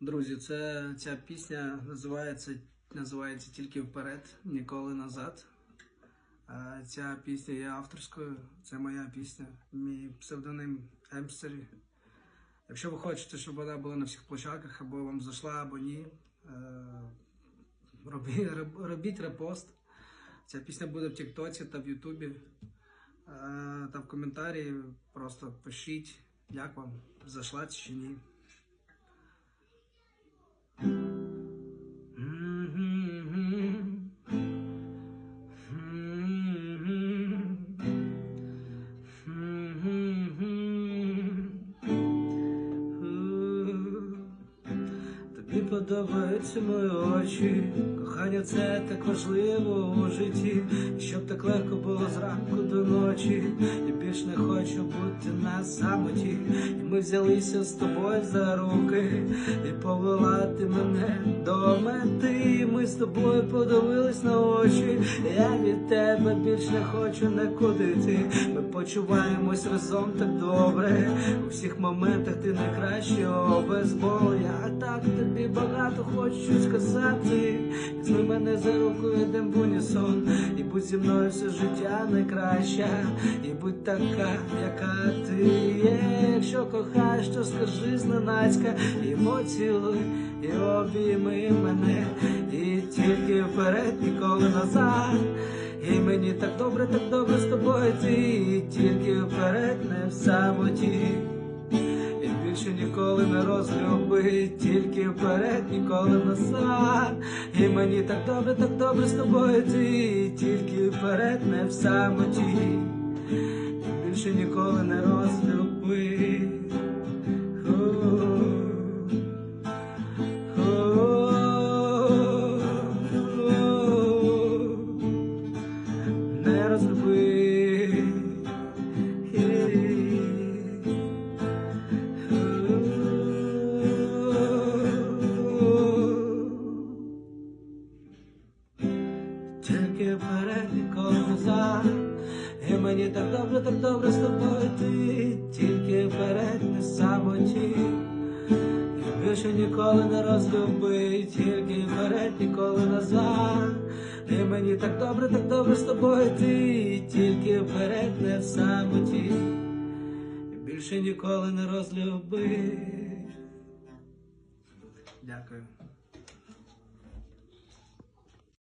Друзі, це ця пісня називається, називається Тільки вперед, ніколи назад. Ця пісня є авторською, це моя пісня, мій псевдоним Емстері. Якщо ви хочете, щоб вона була на всіх площадках, або вам зайшла, або ні, е, робіть, робіть репост. Ця пісня буде в Тіктоці та в Ютубі. Е, Та в коментарі просто пишіть, як вам зайшла чи ні. thank you Тобі подобаються мої очі, кохання це так важливо у житті, щоб так легко було зранку до ночі. Я більш не хочу бути на самоті. І ми взялися з тобою за руки, і повела ти мене до мети. Ми з тобою подивились на очі. Я від тебе більш не хочу нікуди йти. Ми почуваємось разом так добре. У всіх моментах ти найкраще без болю. Я так тобі багато хочу сказати. Візьми мене за руку, йдем в унісон. І будь зі мною все життя найкраща. І будь така, яка ти є. Якщо кохаєш, то скажи зненацька. І поцілуй, і обійми мене. І тільки вперед, ніколи назад. І мені так добре, так добре з тобою ти. І тільки вперед, не в самоті. Більше ніколи не розлюби, тільки вперед, ніколи назад. І мені так добре, так добре з тобою ти, тільки вперед, не в самоті. Більше ніколи не розлюби. Не розлюби. Мені так добре, так добре з тобою ти Тільки вперед не самоті. І більше ніколи не розлюби Тільки вперед ніколи назад. І мені так добре, так добре з тобою ти Тільки вперед не в самоті. І більше ніколи не розлюби Дякую